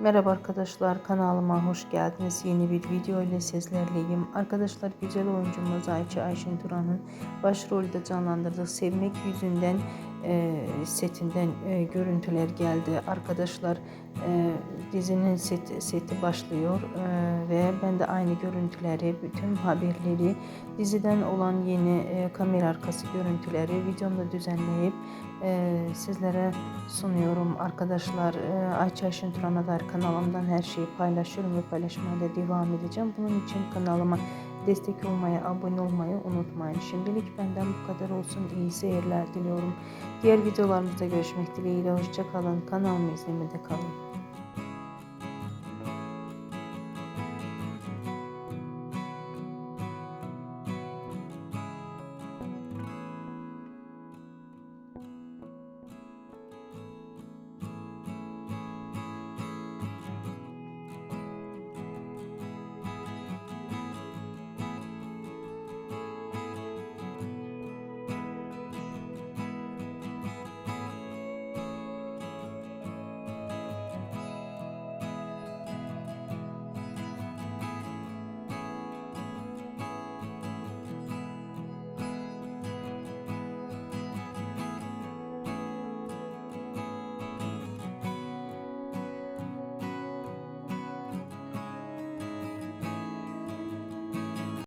Merhaba arkadaşlar kanalıma hoş geldiniz. Yeni bir video ile sizlerleyim. Arkadaşlar güzel oyuncumuz Ayça Ayşin Turan'ın başrolde canlandırdığı Sevmek Yüzünden setinden e, görüntüler geldi. Arkadaşlar e, dizinin seti, seti başlıyor e, ve ben de aynı görüntüleri, bütün haberleri, diziden olan yeni e, kamera arkası görüntüleri videomda düzenleyip e, sizlere sunuyorum arkadaşlar. E, Ayça Ayşin Turan'a dair kanalımdan her şeyi paylaşıyorum ve paylaşmaya da devam edeceğim. Bunun için kanalıma destek olmayı, abone olmayı unutmayın. Şimdilik benden bu kadar olsun. İyi seyirler diliyorum. Diğer videolarımızda görüşmek dileğiyle. Hoşçakalın. Kanalımı izlemede kalın.